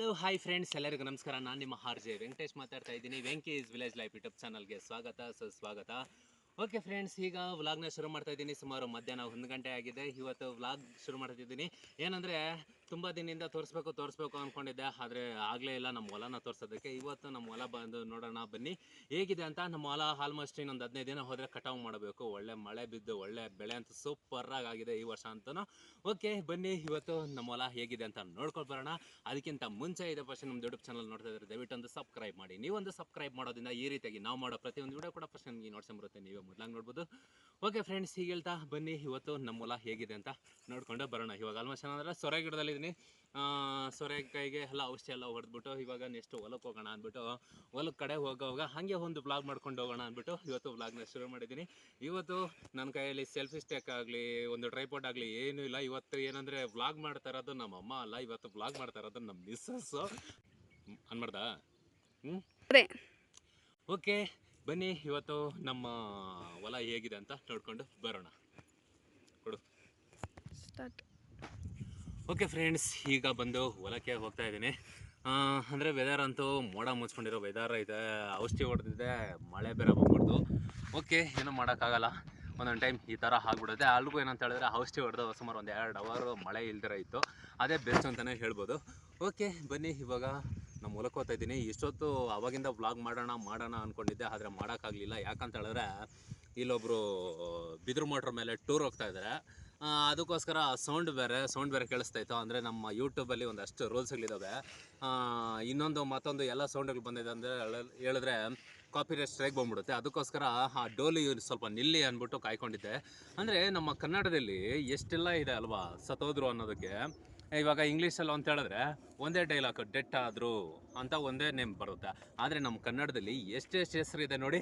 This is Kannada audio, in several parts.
ಹಲೋ ಹಾಯ್ ಫ್ರೆಂಡ್ಸ್ ಎಲ್ಲರಿಗೂ ನಮಸ್ಕಾರ. ನಾನು ನಿಮ್ಮ ಹಾರ್ಜೆ ವೆಂಕಟೇಶ್ ಮಾತಾಡ್ತಾ ಇದ್ದೀನಿ. ಇಸ್ ವಿಲೇಜ್ ಲೈಫ್ ಯೂಟ್ಯೂಬ್ ಚಾನಲ್ಗೆ ಸ್ವಾಗತ, ಸುಸ್ವಾಗತ. ಓಕೆ ಫ್ರೆಂಡ್ಸ್ ಈಗ ವ್ಲಾಗ್ನ ಶುರು ಮಾಡ್ತಾ ಇದ್ದೀನಿ. ಸುಮಾರು ಮಧ್ಯಾಹ್ನ ಒಂದು ಗಂಟೆ ಆಗಿದೆ. ಇವತ್ತು ವ್ಲಾಗ್ ಶುರು ಮಾಡ್ತಿದ್ದೀನಿ ಏನಂದರೆ ತುಂಬ ದಿನದಿಂದ ತೋರಿಸ್ಬೇಕು ತೋರಿಸ್ಬೇಕು ಅಂದ್ಕೊಂಡಿದ್ದೆ ಆದರೆ ಆಗಲೇ ಇಲ್ಲ ನಮ್ಮ ಹೊಲನ ತೋರಿಸೋದಕ್ಕೆ. ಇವತ್ತು ನಮ್ಮ ಹೊಲ ಬಂದು ನೋಡೋಣ, ಬನ್ನಿ. ಹೇಗಿದೆ ಅಂತ ನಮ್ಮ ಹೊಲ ಆಲ್ಮೋಸ್ಟ್ ಇನ್ನೊಂದು ಹದಿನೈದು ದಿನ ಹೋದರೆ ಕಟಾವು ಮಾಡಬೇಕು. ಒಳ್ಳೆ ಮಳೆ ಬಿದ್ದು, ಒಳ್ಳೆ ಬೆಳೆ ಅಂತ ಸೂಪರಾಗಿ ಆಗಿದೆ ಈ ವರ್ಷ ಅಂತನೂ. ಓಕೆ ಬನ್ನಿ. ಇವತ್ತು ನಮ್ಮ ಹೊಲ ಹೇಗಿದೆ ಅಂತ ನೋಡ್ಕೊಂಡು ಬರೋಣ. ಅದಕ್ಕಿಂತ ಮುಂಚೆ ಇದೆ ಫಸ್ಟ್ ನಮ್ಮ ಯೂಟ್ಯೂಬ್ ಚಾನಲ್ ನೋಡ್ತಾ ಇದ್ದಾರೆ ದಯವಿಟ್ಟು ಒಂದು ಸಬ್ಸ್ಕ್ರೈಬ್ ಮಾಡಿ. ನೀವೊಂದು ಸಬ್ಸ್ಕ್ರೈಬ್ ಮಾಡೋದ್ರಿಂದ ಈ ರೀತಿಯಾಗಿ ನಾವು ಮಾಡೋ ಪ್ರತಿಯೊಂದು ವಿಡಿಯೋ ಕೂಡ ಫಸ್ಟ್ ನಿಮಗೆ ನೋಡ್ಕೊಂಬರುತ್ತೆ ನೀವೇ ಮೊದಲಾಗಿ ನೋಡ್ಬೋದು. ಓಕೆ ಫ್ರೆಂಡ್ಸ್ ಹೀಗೆ ಹೇಳ್ತಾ ಬನ್ನಿ. ಇವತ್ತು ನಮ್ಮ ಹೊಲ ಹೇಗಿದೆ ಅಂತ ನೋಡ್ಕೊಂಡು ಬರೋಣ. ಇವಾಗ ಆಲ್ಮೋಸ್ಟ್ ಏನಂದ್ರೆ ಸೊರೆ ಗಿಡದಲ್ಲಿದ್ದೀನಿ ಸೊರೆಕಾಯಿಗೆ ಎಲ್ಲ ಔಷಧಿ ಎಲ್ಲ ಹೊಡೆದ್ಬಿಟ್ಟು ಇವಾಗ ನೆಕ್ಸ್ಟ್ ಹೊಲಕ್ಕೆ ಹೋಗೋಣ ಅಂದ್ಬಿಟ್ಟು ಹೊಲಕ್ಕೆ ಕಡೆ ಹೋಗೋವಾಗ ಹಾಗೆ ಒಂದು ಬ್ಲಾಗ್ ಮಾಡ್ಕೊಂಡು ಹೋಗೋಣ ಅಂದ್ಬಿಟ್ಟು ಇವತ್ತು ಬ್ಲಾಗ್ನ ಶುರು ಮಾಡಿದ್ದೀನಿ. ಇವತ್ತು ನನ್ನ ಕೈಯಲ್ಲಿ ಸೆಲ್ಫಿ ಸ್ಟೆಕ್ ಆಗಲಿ ಒಂದು ಟ್ರೈಪಾಡ್ ಆಗಲಿ ಏನೂ ಇಲ್ಲ. ಇವತ್ತು ಏನಂದರೆ ಬ್ಲಾಗ್ ಮಾಡ್ತಾ ಇರೋದು ನಮ್ಮ ಅಮ್ಮ ಅಲ್ಲ ಇವತ್ತು ಬ್ಲಾಗ್ ಮಾಡ್ತಾ ಇರೋದು ನಮ್ಮ ಮಿಸ್ಸಸ್ಸು ಅನ್ಬಾರ್ದಾ ಹ್ಞೂ ಓಕೆ ಬನ್ನಿ ಇವತ್ತು ನಮ್ಮ ಹೊಲ ಹೇಗಿದೆ ಅಂತ ನೋಡಿಕೊಂಡು ಬರೋಣ. ಕೊಡು. ಸ್ಟಾರ್ಟ್ ಓಕೆ ಫ್ರೆಂಡ್ಸ್ ಈಗ ಬಂದು ಹೊಲಕ್ಕೆ ಹೋಗ್ತಾ ಇದ್ದೀನಿ. ಅಂದರೆ ವೆದರ್ ಅಂತೂ ಮೋಡ ಮುಚ್ಕೊಂಡಿರೋ ವೆದರ್ ಇದೆ, ಔಷಧಿ ಹೊಡೆದಿದೆ, ಮಳೆ ಬೇರೆ ಬಂದ್ಬಿಡ್ತು. ಓಕೆ ಏನೂ ಮಾಡೋಕ್ಕಾಗಲ್ಲ. ಒಂದೊಂದು ಟೈಮ್ ಈ ಥರ ಆಗ್ಬಿಡುತ್ತೆ. ಅಲ್ಲಿಗೂ ಏನಂತ ಹೇಳಿದ್ರೆ ಔಷಧಿ ಹೊಡೆದು ಸುಮಾರು ಒಂದು ಎರಡು ಅವರು ಮಳೆ ಇಲ್ದಿರ ಇತ್ತು. ಅದೇ ಬೆಸ್ಟ್ ಅಂತಲೇ ಹೇಳ್ಬೋದು. ಓಕೆ ಬನ್ನಿ, ಇವಾಗ ನಮ್ಮ ಹೊಲಕ್ಕೆ ಹೋಗ್ತಾ ಇದ್ದೀನಿ. ಇಷ್ಟೊತ್ತು ಅವಾಗಿಂದ ವ್ಲಾಗ್ ಮಾಡೋಣ ಮಾಡೋಣ ಅಂದ್ಕೊಂಡಿದ್ದೆ ಆದರೆ ಮಾಡೋಕ್ಕಾಗಲಿಲ್ಲ. ಯಾಕಂತ ಹೇಳಿದ್ರೆ ಇಲ್ಲೊಬ್ಬರು ಬಿದಿರು ಮೋಟ್ರ್ ಮೇಲೆ ಟೂರ್ ಹೋಗ್ತಾ ಇದ್ದಾರೆ ಅದಕ್ಕೋಸ್ಕರ ಸೌಂಡ್ ಬೇರೆ ಸೌಂಡ್ ಬೇರೆ ಕೇಳಿಸ್ತಾ ಇತ್ತು. ಅಂದರೆ ನಮ್ಮ ಯೂಟ್ಯೂಬಲ್ಲಿ ಒಂದಷ್ಟು ರೂಲ್ಸ್ಗಳಿದ್ದಾವೆ ಇನ್ನೊಂದು ಮತ್ತೊಂದು ಎಲ್ಲ ಸೌಂಡ್ಗಳು ಬಂದಿದೆ ಅಂದರೆ ಹೇಳಿದ್ರೆ ಕಾಪಿ ರೈಟ್ ಸ್ಟ್ರೈಕ್ ಬಂದ್ಬಿಡುತ್ತೆ. ಅದಕ್ಕೋಸ್ಕರ ಆ ಡೋಲಿ ಸ್ವಲ್ಪ ನಿಲ್ಲಿ ಅಂದ್ಬಿಟ್ಟು ಕಾಯ್ಕೊಂಡಿದ್ದೆ. ಅಂದರೆ ನಮ್ಮ ಕನ್ನಡದಲ್ಲಿ ಎಷ್ಟೆಲ್ಲ ಇದೆ ಅಲ್ವಾ ಸತ್ತೋದ್ರು ಅನ್ನೋದಕ್ಕೆ. ಇವಾಗ ಇಂಗ್ಲೀಷಲ್ಲಿ ಅಂತ ಹೇಳಿದ್ರೆ ಒಂದೇ ಡೈಲಾಗ್ ಡೆಟ್ ಆದರು ಅಂತ ಒಂದೇ ನೇಮ್ ಬರುತ್ತೆ. ಆದರೆ ನಮ್ಮ ಕನ್ನಡದಲ್ಲಿ ಎಷ್ಟೆಷ್ಟು ಇದೆ ನೋಡಿ.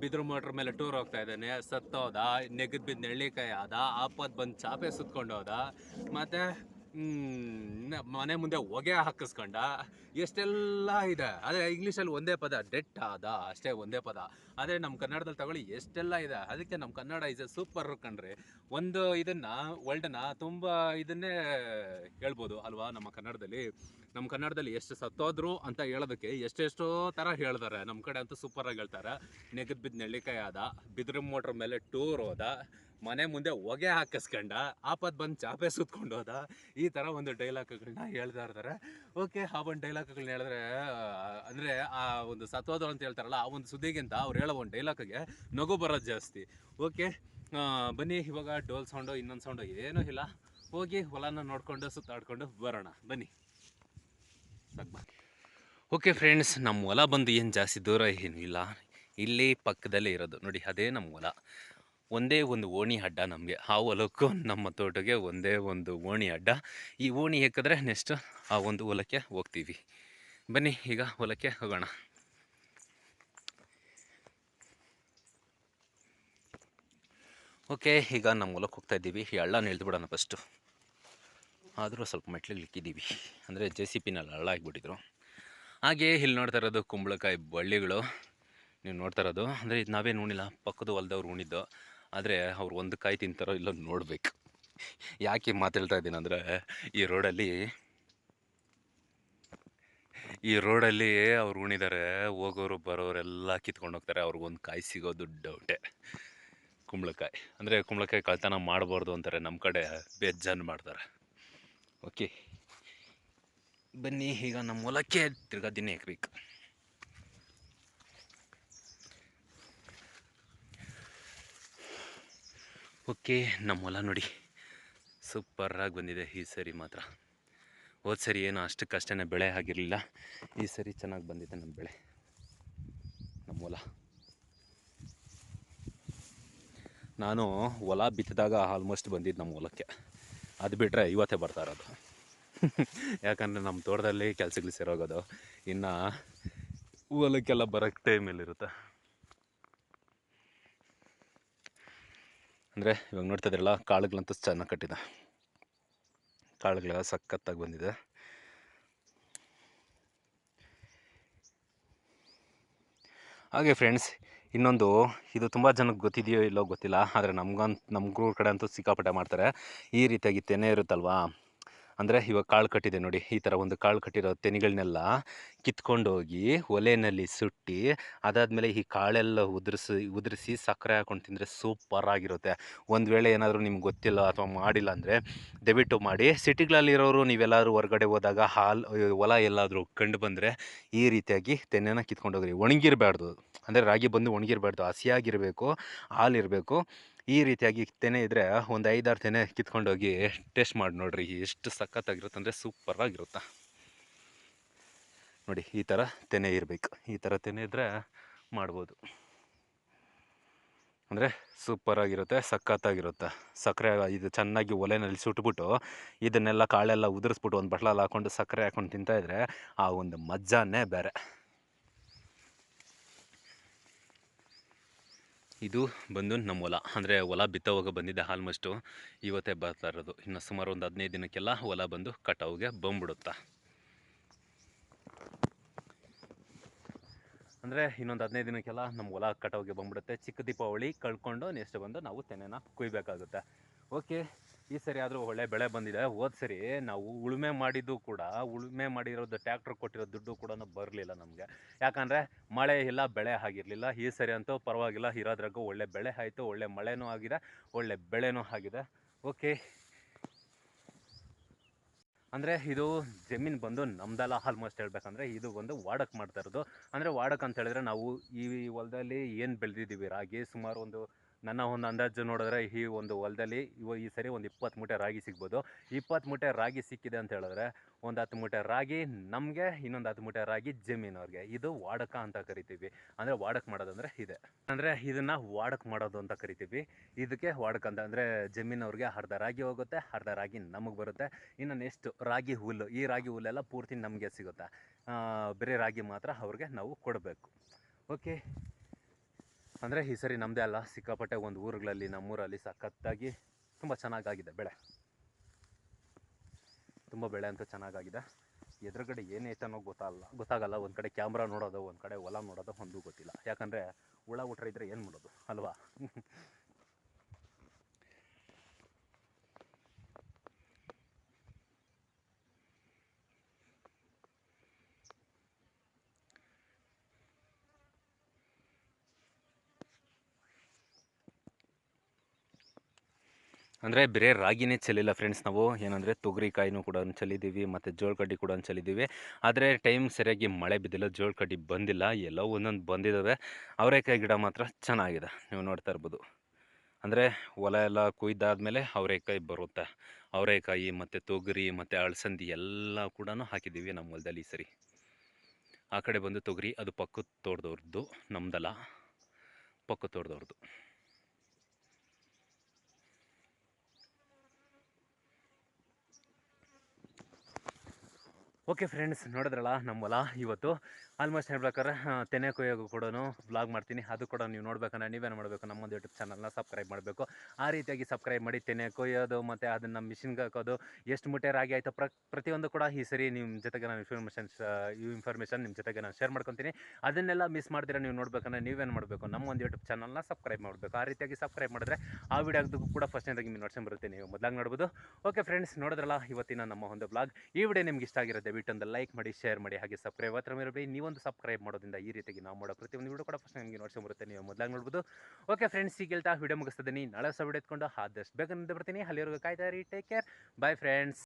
ಬಿದಿರು ಮೋಟ್ರ್ ಮೇಲೆ ಟೂರ್ ಹೋಗ್ತಾ ಇದ್ದಾನೆ. ಸತ್ತೋದ? ನೆಗದ್ ಬಿದ್ದು ನೆಳ್ಳಿಕಾಯಿ ಆದ? ಆಪತ್ ಬಂದು ಚಾಪೆ ಸುತ್ಕೊಂಡು ಹೋದ? ಮತ್ತು ಮನೆ ಮುಂದೆ ಹೊಗೆ ಹಾಕಿಸ್ಕೊಂಡ? ಎಷ್ಟೆಲ್ಲ ಇದೆ. ಆದರೆ ಇಂಗ್ಲೀಷಲ್ಲಿ ಒಂದೇ ಪದ, ಡೆಟ್ ಆದ? ಅಷ್ಟೇ ಒಂದೇ ಪದ. ಆದರೆ ನಮ್ಮ ಕನ್ನಡದಲ್ಲಿ ತಗೊಳ್ಳಿ, ಎಷ್ಟೆಲ್ಲ ಇದೆ. ಅದಕ್ಕೆ ನಮ್ಮ ಕನ್ನಡ ಇಸ್ ಎ ಸೂಪರ್ ಕಣ್ರಿ. ಒಂದು ಇದನ್ನು ವರ್ಲ್ಡನ್ನ ತುಂಬ ಇದನ್ನೇ ಹೇಳ್ಬೋದು ಅಲ್ವಾ ನಮ್ಮ ಕನ್ನಡದಲ್ಲಿ? ನಮ್ಮ ಕನ್ನಡದಲ್ಲಿ ಎಷ್ಟು ಸತ್ತೋದ್ರು ಅಂತ ಹೇಳೋದಕ್ಕೆ ಎಷ್ಟೆಷ್ಟೋ ಥರ ಹೇಳಿದಾರೆ. ನಮ್ಮ ಕಡೆ ಅಂತೂ ಸೂಪರಾಗಿ ಹೇಳ್ತಾರೆ. ನೆಗದ್ ಬಿದ್ದ ನೆಲ್ಲಿಕಾಯಿ ಆದ ಬಿದಿರು ಮೋಟ್ರ್ ಮೇಲೆ ಟೂರ್ ಹೋದ, ಮನೆ ಮುಂದೆ ಹೊಗೆ ಹಾಕಿಸ್ಕೊಂಡ, ಆಪತ್ ಬಂದು ಚಾಪೆ ಸುತ್ಕೊಂಡು ಹೋದ, ಈ ಥರ ಒಂದು ಡೈಲಾಗ್ಗಳನ್ನ ಹೇಳ್ತಾ ಇರ್ತಾರೆ. ಓಕೆ ಆ ಒಂದು ಡೈಲಾಗ್ಗಳನ್ನ ಹೇಳಿದ್ರೆ ಅಂದರೆ ಆ ಒಂದು ಸತ್ತೋದು ಅಂತ ಹೇಳ್ತಾರಲ್ಲ, ಆ ಒಂದು ಸುದ್ದಿಗಿಂತ ಅವ್ರು ಹೇಳೋ ಒಂದು ಡೈಲಾಗ್ಗೆ ನಗು ಬರೋದು ಜಾಸ್ತಿ. ಓಕೆ ಬನ್ನಿ, ಇವಾಗ ಡೋಲ್ ಸೌಂಡು ಇನ್ನೊಂದು ಸೌಂಡು ಏನೂ ಇಲ್ಲ. ಹೋಗಿ ಹೊಲನ ನೋಡಿಕೊಂಡು, ಸುತ್ತಾಡ್ಕೊಂಡು ಬರೋಣ. ಬನ್ನಿ. ಓಕೆ ಫ್ರೆಂಡ್ಸ್ ನಮ್ಮ ಹೊಲ ಬಂದು ಏನು ಜಾಸ್ತಿ ದೂರ ಏನೂ ಇಲ್ಲ. ಇಲ್ಲಿ ಪಕ್ಕದಲ್ಲೇ ಇರೋದು. ನೋಡಿ, ಅದೇ ನಮ್ಮ ಹೊಲ. ಒಂದೇ ಒಂದು ಓಣಿ ಅಡ್ಡ ನಮಗೆ. ಆ ಹೊಲಕ್ಕೂ ನಮ್ಮ ತೋಟಕ್ಕೆ ಒಂದೇ ಒಂದು ಓಣಿ ಅಡ್ಡ. ಈ ಓಣಿ ಹಾಕಿದ್ರೆ ನೆಕ್ಸ್ಟ್ ಆ ಒಂದು ಹೊಲಕ್ಕೆ ಹೋಗ್ತೀವಿ. ಬನ್ನಿ, ಈಗ ಹೊಲಕ್ಕೆ ಹೋಗೋಣ. ಓಕೆ ಈಗ ನಮ್ಮ ಹೊಲಕ್ಕೆ ಹೋಗ್ತಾ ಇದ್ದೀವಿ. ಈ ಹಳ್ಳನ ಇಳಿದ್ಬಿಡೋಣ ಫಸ್ಟು ಆದರೂ ಸ್ವಲ್ಪ ಮೆಟ್ಲಿಗೆ ಇಕ್ಕಿದ್ದೀವಿ. ಅಂದರೆ ಜೆ ಸಿ ಪಿನಲ್ಲಿ ಹಳ್ಳ ಹಾಗೆಯೇ ಹಾಗೆ ಇಲ್ಲಿ ನೋಡ್ತಾ ಇರೋದು ಕುಂಬಳಕಾಯಿ ಬಳ್ಳಿಗಳು. ನೀವು ನೋಡ್ತಾ ಇರೋದು. ಅಂದರೆ ಇದು ನಾವೇನು ಉಣಿಲ್ಲ ಪಕ್ಕದ ಹೊಲ್ದವ್ರು ಉಣಿದ್ದು ಆದರೆ ಅವ್ರು ಒಂದು ಕಾಯಿ ತಿಂತಾರೋ ಇಲ್ಲೋ ನೋಡಬೇಕು. ಯಾಕೆ ಮಾತಾಡ್ತಾ ಇದ್ದೀನಿ ಅಂದರೆ ಈ ರೋಡಲ್ಲಿ ಈ ರೋಡಲ್ಲಿ ಅವ್ರು ಉಣಿದಾರೆ ಹೋಗೋರು ಬರೋರೆಲ್ಲ ಕಿತ್ಕೊಂಡು ಹೋಗ್ತಾರೆ. ಅವ್ರಿಗೊಂದು ಕಾಯಿ ಸಿಗೋದು ಡೌಟೆ. ಕುಂಬಳಕಾಯಿ. ಅಂದರೆ ಕುಂಬಳಕಾಯಿ ಕಳ್ತನ ಮಾಡಬಾರ್ದು ಅಂತಾರೆ. ನಮ್ಮ ಕಡೆ ಬೇಜಾನ್ ಮಾಡ್ತಾರೆ. ಓಕೆ. ಬನ್ನಿ, ಈಗ ನಮ್ಮ ಹೊಲಕ್ಕೆ ತಿರ್ಗಾ ದಿನ ಓಕೆ, ನಮ್ಮ ಹೊಲ ನೋಡಿ. ಸೂಪರಾಗಿ ಬಂದಿದೆ ಈ ಸರಿ ಮಾತ್ರ. ಹೋದ ಸರಿ ಏನು ಅಷ್ಟಕ್ಕಷ್ಟೇ ಬೆಳೆ ಆಗಿರಲಿಲ್ಲ. ಈ ಸರಿ ಚೆನ್ನಾಗಿ ಬಂದಿದೆ ನಮ್ಮ ಬೆಳೆ. ನಮ್ಮ ಹೊಲ. ನಾನು ಹೊಲ ಬಿತ್ತಿದಾಗ ಆಲ್ಮೋಸ್ಟ್ ಬಂದಿದ್ದು ನಮ್ಮ ಹೊಲಕ್ಕೆ. ಅದು ಬಿಟ್ಟರೆ ಇವತ್ತೇ ಬರ್ತಾ ಇರೋದು. ಯಾಕಂದರೆ ನಮ್ಮ ತೋಟದಲ್ಲಿ ಕೆಲಸಗಳು ಸೇರೋಗೋದು. ಇನ್ನು ಹೊಲಕ್ಕೆಲ್ಲ ಬರೋಕ್ಕೆ ಟೈಮಲ್ಲಿರುತ್ತೆ ಅಂದರೆ ಇವಾಗ ನೋಡ್ತಾ ಇದ್ರಲ್ಲ ಕಾಳುಗಳಂತೂ ಚೆನ್ನಾಗಿ ಕಟ್ಟಿದೆ. ಕಾಳುಗಳೆಲ್ಲ ಸಖತ್ತಾಗಿ ಬಂದಿದೆ. ಹಾಗೆ ಫ್ರೆಂಡ್ಸ್ ಇನ್ನೊಂದು, ಇದು ತುಂಬ ಜನಕ್ಕೆ ಗೊತ್ತಿದೆಯೋ ಇಲ್ಲೋ ಗೊತ್ತಿಲ್ಲ, ಆದರೆ ನಮ್ಗಂತ ನಮ್ಗೂರ ಕಡೆ ಅಂತೂ ಸಿಕ್ಕಾಪಟ್ಟೆ ಮಾಡ್ತಾರೆ. ಈ ರೀತಿಯಾಗಿ ತೆನೆ ಇರುತ್ತಲ್ವಾ? ಅಂದರೆ ಇವಾಗ ಕಾಳು ಕಟ್ಟಿದೆ ನೋಡಿ, ಈ ಥರ ಒಂದು ಕಾಳು ಕಟ್ಟಿರೋ ತೆನೆಗಳನ್ನೆಲ್ಲ ಕಿತ್ಕೊಂಡೋಗಿ ಒಲೆಯಲ್ಲಿ ಸುಟ್ಟಿ, ಅದಾದಮೇಲೆ ಈ ಕಾಳೆಲ್ಲ ಉದುರಿಸಿ ಉದುರಿಸಿ ಸಕ್ಕರೆ ಹಾಕೊಂಡು ತಿಂದರೆ ಸೂಪರ್ ಆಗಿರುತ್ತೆ. ಒಂದು ವೇಳೆ ಏನಾದರೂ ನಿಮ್ಗೆ ಗೊತ್ತಿಲ್ಲ ಅಥವಾ ಮಾಡಿಲ್ಲ ಅಂದರೆ ದಯವಿಟ್ಟು ಮಾಡಿ. ಸಿಟಿಗಳಲ್ಲಿರೋರು ನೀವೆಲ್ಲರೂ ಹೊರಗಡೆ ಹೋದಾಗ ಹಾಲು ಹೊಲ ಎಲ್ಲಾದರೂ ಕಂಡು ಬಂದರೆ ಈ ರೀತಿಯಾಗಿ ತೆನೆನ ಕಿತ್ಕೊಂಡೋಗ್ರಿ. ಒಣಗಿರಬಾರ್ದು. ಅಂದರೆ ರಾಗಿ ಬಂದು ಒಣಗಿರಬಾರ್ದು, ಹಸಿಯಾಗಿರಬೇಕು, ಹಾಲಿರಬೇಕು. ಈ ರೀತಿಯಾಗಿ ತೆನೆ ಇದ್ದರೆ ಒಂದು ಐದಾರು ತೆನೆ ಕಿತ್ಕೊಂಡೋಗಿ ಟೇಸ್ಟ್ ಮಾಡಿ ನೋಡಿರಿ, ಎಷ್ಟು ಸಖತ್ತಾಗಿರುತ್ತೆ ಅಂದರೆ ಸೂಪರಾಗಿರುತ್ತೆ. ನೋಡಿ, ಈ ಥರ ತೆನೆ ಇರಬೇಕು. ಈ ಥರ ತೆನೆ ಇದ್ದರೆ ಮಾಡ್ಬೋದು. ಅಂದರೆ ಸೂಪರಾಗಿರುತ್ತೆ, ಸಖತ್ತಾಗಿರುತ್ತೆ. ಸಕ್ಕರೆ ಇದು ಚೆನ್ನಾಗಿ ಒಲೆನಲ್ಲಿ ಸುಟ್ಬಿಟ್ಟು ಇದನ್ನೆಲ್ಲ ಕಾಳೆಲ್ಲ ಉದುರಿಸ್ಬಿಟ್ಟು ಒಂದು ಬಟ್ಲಲ್ಲಿ ಹಾಕ್ಕೊಂಡು ಸಕ್ಕರೆ ಹಾಕ್ಕೊಂಡು ತಿಂತಾಯಿದ್ರೆ ಆ ಒಂದು ಮಜ್ಜಾನೇ ಬೇರೆ. ಇದು ಬಂದು ನಮ್ಮ ಹೊಲ. ಅಂದರೆ ಹೊಲ ಬಿತ್ತೋವಾಗ ಬಂದಿದ್ದೆ ಆಲ್ಮೋಸ್ಟು ಇವತ್ತೇ ಬರ್ತಾ ಇರೋದು. ಇನ್ನು ಸುಮಾರು ಒಂದು ಹದಿನೈದು ದಿನಕ್ಕೆಲ್ಲ ಹೊಲ ಬಂದು ಕಟಾವಿಗೆ ಬಂದ್ಬಿಡುತ್ತಾ. ಅಂದರೆ ಇನ್ನೊಂದು ಹದಿನೈದು ದಿನಕ್ಕೆಲ್ಲ ನಮ್ಮ ಹೊಲ ಕಟಾವಿಗೆ ಬಂದ್ಬಿಡುತ್ತೆ. ಚಿಕ್ಕ ದೀಪಾವಳಿ ಕಳ್ಕೊಂಡು ನೆಕ್ಸ್ಟ್ ಬಂದು ನಾವು ತೆನೆನ ಕುಯ್ಬೇಕಾಗುತ್ತೆ. ಓಕೆ ಈ ಸರಿ ಆದರೂ ಒಳ್ಳೆ ಬೆಳೆ ಬಂದಿದೆ. ಹೋದ ಸರಿ ನಾವು ಉಳುಮೆ ಮಾಡಿದ್ದು ಕೂಡ, ಉಳುಮೆ ಮಾಡಿರೋದು ಟ್ಯಾಕ್ಟ್ರ್ ಕೊಟ್ಟಿರೋ ದುಡ್ಡು ಕೂಡ ಬರಲಿಲ್ಲ ನಮಗೆ. ಯಾಕಂದರೆ ಮಳೆ ಇಲ್ಲ, ಬೆಳೆ ಆಗಿರಲಿಲ್ಲ. ಈ ಸರಿ ಅಂತೂ ಪರವಾಗಿಲ್ಲ. ಇರೋದ್ರಾಗೂ ಒಳ್ಳೆ ಬೆಳೆ ಆಯಿತು, ಒಳ್ಳೆ ಮಳೆನೂ ಆಗಿದೆ, ಒಳ್ಳೆ ಬೆಳೆನೂ ಆಗಿದೆ. ಓಕೆ. ಅಂದರೆ ಇದು ಜಮೀನು ಬಂದು ನಮ್ದಲ್ಲ ಆಲ್ಮೋಸ್ಟ್ ಹೇಳ್ಬೇಕಂದ್ರೆ ಇದು ಬಂದು ವಾಡಕ್ಕೆ ಮಾಡ್ತಾ ಇರೋದು. ಅಂದರೆ ವಾಡಕ್ಕೆ ಅಂತ ಹೇಳಿದ್ರೆ ನಾವು ಈ ಹೊಲದಲ್ಲಿ ಏನು ಬೆಳೆದಿದ್ದೀವಿ? ರಾಗಿ ಸುಮಾರು ಒಂದು ನನ್ನ ಒಂದು ಅಂದಾಜು ನೋಡಿದ್ರೆ ಈ ಒಂದು ಹೊಲದಲ್ಲಿ ಇವ ಈ ಸರಿ ಒಂದು ಇಪ್ಪತ್ತು ಮೂಟೆ ರಾಗಿ ಸಿಗ್ಬೋದು. ಇಪ್ಪತ್ತು ಮೂಟೆ ರಾಗಿ ಸಿಕ್ಕಿದೆ ಅಂತ ಹೇಳಿದ್ರೆ ಒಂದು ಹತ್ತು ಮೂಟೆ ರಾಗಿ ನಮಗೆ, ಇನ್ನೊಂದು ಹತ್ತು ಮೂಟೆ ರಾಗಿ ಜಮೀನವ್ರಿಗೆ. ಇದು ವಾಡಕ ಅಂತ ಕರಿತೀವಿ. ಅಂದರೆ ವಾಡಕ್ ಮಾಡೋದಂದರೆ ಇದೆ. ಅಂದರೆ ಇದನ್ನು ವಾಡಕ್ ಮಾಡೋದು ಅಂತ ಕರಿತೀವಿ. ಇದಕ್ಕೆ ವಾಡಕ್ ಅಂತ ಅಂದರೆ ಜಮೀನವ್ರಿಗೆ ಅರ್ಧ ರಾಗಿ ಹೋಗುತ್ತೆ, ಅರ್ಧ ರಾಗಿ ನಮಗೆ ಬರುತ್ತೆ. ಇನ್ನು ನೆಕ್ಸ್ಟ್ ರಾಗಿ ಹುಲ್ಲು. ಈ ರಾಗಿ ಹುಲ್ಲೆಲ್ಲ ಪೂರ್ತಿ ನಮಗೆ ಸಿಗುತ್ತೆ? ಬೇರೆ ಬರೀ ರಾಗಿ ಮಾತ್ರ ಅವ್ರಿಗೆ ನಾವು ಕೊಡಬೇಕು. ಓಕೆ ಅಂದರೆ ಈ ಸರಿ ನಮ್ಮದೇ ಅಲ್ಲ, ಸಿಕ್ಕಾಪಟ್ಟೆ ಒಂದು ಊರುಗಳಲ್ಲಿ, ನಮ್ಮೂರಲ್ಲಿ ಸಖತ್ತಾಗಿ ತುಂಬ ಚೆನ್ನಾಗಾಗಿದೆ ಬೆಳೆ. ತುಂಬ ಬೆಳೆ ಅಂತೂ ಚೆನ್ನಾಗಾಗಿದೆ. ಎದುರುಗಡೆ ಏನೈತೆ ಅನ್ನೋ ಗೊತ್ತಾಗಲ್ಲ ಗೊತ್ತಾಗಲ್ಲ. ಒಂದು ಕಡೆ ಕ್ಯಾಮ್ರಾ ನೋಡೋದು, ಒಂದು ಕಡೆ ಹೊಲ ನೋಡೋದು, ಒಂದು ಗೊತ್ತಿಲ್ಲ. ಯಾಕಂದರೆ ಹುಳ ಹುಟ್ಟರೆ ಇದ್ರೆ ಏನು ಮಾಡೋದು, ಅಲ್ವಾ? ಅಂದರೆ ಬೇರೆ ರಾಗಿನೇ ಚೆಲ್ಲಿಲ್ಲ ಫ್ರೆಂಡ್ಸ್ ನಾವು. ಏನಂದರೆ ತೊಗರಿಕಾಯಿನೂ ಕೂಡ ಚೆಲ್ಲಿದ್ದೀವಿ, ಮತ್ತು ಜೋಳ ಕಡ್ಡಿ ಕೂಡ ಚೆಲ್ಲಿದ್ದೀವಿ. ಆದರೆ ಟೈಮ್ ಸರಿಯಾಗಿ ಮಳೆ ಬಿದ್ದಿಲ್ಲ ಜೋಳ ಕಡ್ಡಿ ಬಂದಿಲ್ಲ, ಎಲ್ಲೋ ಒಂದೊಂದು ಬಂದಿದ್ದಾವೆ ಅವರೆಕಾಯಿ ಗಿಡ ಮಾತ್ರ ಚೆನ್ನಾಗಿದೆ, ನೀವು ನೋಡ್ತಾ ಇರ್ಬೋದು. ಅಂದರೆ ಹೊಲ ಎಲ್ಲ ಕುಯ್ದಾದ್ಮೇಲೆ ಅವರೆಕಾಯಿ ಬರುತ್ತೆ. ಅವರೆಕಾಯಿ ಮತ್ತು ತೊಗರಿ ಮತ್ತು ಅಳಸಂದಿ ಎಲ್ಲ ಕೂಡ ಹಾಕಿದ್ದೀವಿ ನಮ್ಮ ಹೊಲದಲ್ಲಿ ಸರಿ. ಆ ಕಡೆ ಬಂದು ತೊಗರಿ, ಅದು ಪಕ್ಕದ ತೋಟದವ್ರದ್ದು ನಮ್ಮದಲ್ಲ ಪಕ್ಕದ ತೋಟದವ್ರದ್ದು ಓಕೆ ಫ್ರೆಂಡ್ಸ್ ನೋಡಿದ್ರಲ್ಲ ನಮ್ಮ ಹೊಲ ಇವತ್ತು ಆಲ್ಮೋಸ್ಟ್ ಹೇಳ್ಬೇಕಾದ್ರೆ ಪ್ರಕಾರ ತೆನೆ ಕೊಯ್ಯೋಗು ಕೂಡ ಬ್ಲಾಗ್ ಮಾಡ್ತೀನಿ. ಅದು ಕೂಡ ನೀವು ನೋಡ್ಬೇಕಂದ್ರೆ ನೀವೇನು ಮಾಡಬೇಕು? ನಮ್ಮೊಂದು ಯೂಟ್ಯೂಬ್ ಚಾನಲ್ನ ಸಬ್ಸ್ಕ್ರೈಬ್ ಮಾಡಬೇಕು. ಆ ರೀತಿಯಾಗಿ ಸಬ್ಸ್ಕ್ರೈಬ್ ಮಾಡಿ, ತೆನೆ ಕೊಯ್ಯೋದು ಮತ್ತು ಅದನ್ನು ಮಿಷಿನ್ಗೆ ಹಾಕೋದು, ಎಷ್ಟು ಮುಟ್ಟೆ ರಾಗಿ ಆಯಿತು ಪ್ರ, ಪ್ರತಿಯೊಂದು ಕೂಡ ಈ ಸರಿ ನಿಮ್ಮ ಜೊತೆಗೆ ನಾನು ಇನ್ಫಾರ್ಮೇಷನ್ ಈ ಇನ್ಫಾರ್ಮೇಷನ್ ನಿಮ್ಮ ಜೊತೆಗೆ ನಾನು ಶೇರ್ ಮಾಡ್ಕೊತೀನಿ. ಅದನ್ನೆಲ್ಲ ಮಿಸ್ ಮಾಡ್ತೀರಾ ನೀವು ನೋಡ್ಬೇಕಂದ್ರೆ ನೀವೇನು ಮಾಡಬೇಕು? ನಮ್ಮ ಒಂದು ಯೂಟ್ಯೂಬ್ ಚಾನಲ್ನ ಸಬ್ಸ್ಕ್ರೈಬ್ ಮಾಡಬೇಕು. ಆ ರೀತಿಯಾಗಿ ಸಬ್ಸ್ಕ್ರೈಬ್ ಮಾಡಿದ್ರೆ ಆ ವಿಡಿಯೋದು ಕೂಡ ಫಸ್ಟ್ನೇದಾಗಿ ನೀವು ನೋಡ್ಸ್ಕೊಂಡ್ ಬರುತ್ತೆ. ನೀವು ಮೊದಲಾಗಿ ನೋಡ್ಬೋದು. ಓಕೆ ಫ್ರೆಂಡ್ಸ್ ನೋಡಿದ್ರಲ್ಲ ಇವತ್ತಿನ ನಮ್ಮ ಒಂದು ಬ್ಲಾಗ್ ಈ ವಿಡಿಯೋ ನಿಮ್ಗೆ ಇಷ್ಟ ಆಗಿರೋ ದಯವಿಟ್ಟು ಒಂದು ಲೈಕ್ ಮಾಡಿ ಶೇರ್ ಮಾಡಿ, ಹಾಗೆ ಸಬ್ಸ್ಕ್ರೈಬ್ ಹತ್ರ ಮೇಲೆ ನೀವೊಂದು ಸಬ್ಸ್ಕ್ರೈಬ್ ಮಾಡೋದ್ರಿಂದ ಈ ರೀತಿಯಾಗಿ ನಾವು ಮಾಡೋ ಪ್ರತಿಯೊಂದು ವೀಡಿಯೋ ಕೂಡ ಫಸ್ಟ್ ನಿಮಗೆ ನೋಡ್ಸ್ಕೊಂಡ್ ಬರುತ್ತೆ. ನೀವು ಮೊದಲಾಗಿ ನೋಡ್ಬೋದು. ಓಕೆ ಫ್ರೆಂಡ್ಸ್ ಈಗ ಹೇಳ್ತಾ ವಿಡಿಯೋ ಮುಗಿಸ್ತಿದ್ದೀನಿ ನಾಳೆ ಸಹ ವಿಡಿಯೋ ಎತ್ಕೊಂಡು ಆದಷ್ಟು ಬೇಗ ನಿಂತು ಬರ್ತೀನಿ. ಅಲ್ಲಿವರೆಗೂ ಕಾಯ್ತಾ ಇರಿ. Take care bye friends